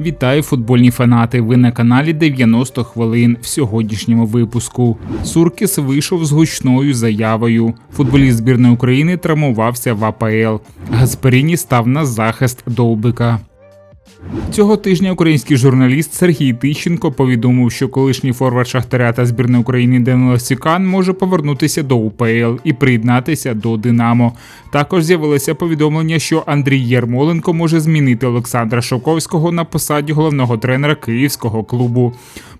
Вітаю футбольні фанати. Ви на каналі 90 хвилин в сьогоднішньому випуску. Суркіс вийшов з гучною заявою. Футболіст збірної України травмувався в АПЛ. Гасперіні став на захист Довбика. Цього тижня український журналіст Сергій Тищенко повідомив, що колишній форвард Шахтаря та збірної України Данило Сікан може повернутися до УПЛ і приєднатися до Динамо. Також з'явилося повідомлення, що Андрій Єрмоленко може змінити Олександра Шовковського на посаді головного тренера київського клубу.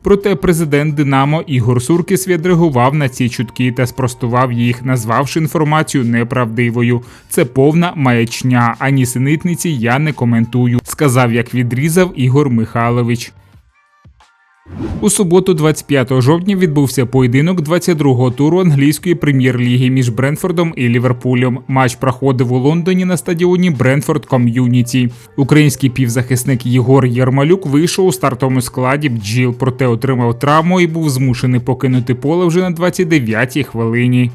Проте президент Динамо Ігор Суркіс відреагував на ці чутки та спростував їх, назвавши інформацію неправдивою. Це повна маячня, а нісенітниці я не коментую, сказав, як відрізав Ігор Михайлович. У суботу, 25 жовтня, відбувся поєдинок 22-го туру англійської прем'єр-ліги між Бренфордом і Ліверпулем. Матч проходив у Лондоні на стадіоні Бренфорд Ком'юніті. Український півзахисник Єгор Ярмалюк вийшов у стартовому складі бджіл, проте отримав травму і був змушений покинути поле вже на 29-й хвилині.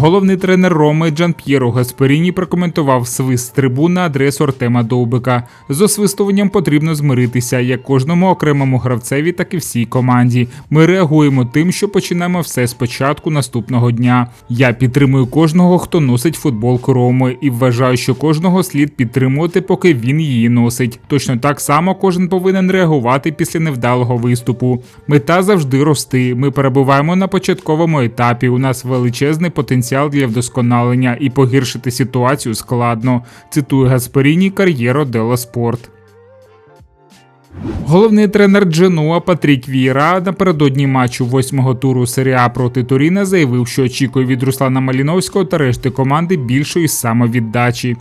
Головний тренер Роми Джан П'єро Гасперіні прокоментував свист трибун на адресу Артема Довбика. З освистуванням потрібно змиритися як кожному окремому гравцеві, так і всій команді. Ми реагуємо тим, що починаємо все спочатку наступного дня. Я підтримую кожного, хто носить футболку Роми, і вважаю, що кожного слід підтримувати, поки він її носить. Точно так само кожен повинен реагувати після невдалого виступу. Мета завжди рости. Ми перебуваємо на початковому етапі. У нас величезний потенціал для вдосконалення і погіршити ситуацію складно. Цитує Гасперіні кар'єро Дело Спорт. Головний тренер Дженуа Патрік Віра напередодні матчу восьмого туру серії проти Туріна заявив, що очікує від Руслана Маліновського та решти команди більшої самовіддачі.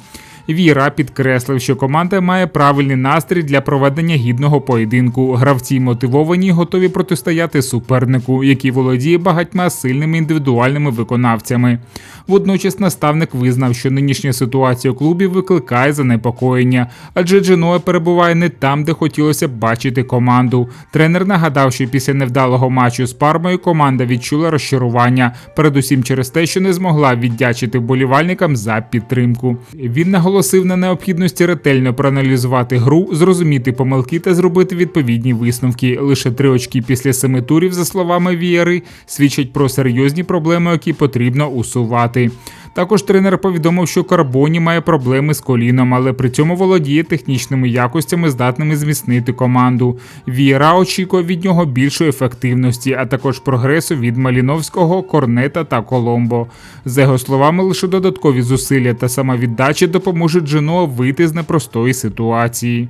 Віра підкреслив, що команда має правильний настрій для проведення гідного поєдинку. Гравці мотивовані, готові протистояти супернику, який володіє багатьма сильними індивідуальними виконавцями. Водночас наставник визнав, що нинішня ситуація у клубі викликає занепокоєння, адже Дженоа перебуває не там, де хотілося б бачити команду. Тренер нагадав, що після невдалого матчу з Пармою команда відчула розчарування, передусім через те, що не змогла віддячити вболівальникам за підтримку. Він наголосив на необхідності ретельно проаналізувати гру, зрозуміти помилки та зробити відповідні висновки. Лише три очки після семи турів, за словами Вієри, свідчать про серйозні проблеми, які потрібно усувати. Також тренер повідомив, що Карбоні має проблеми з коліном, але при цьому володіє технічними якостями, здатними зміцнити команду. Вієра очікує від нього більшої ефективності, а також прогресу від Маліновського, Корнета та Коломбо. За його словами, лише додаткові зусилля та самовіддача допоможуть Дженоа вийти з непростої ситуації.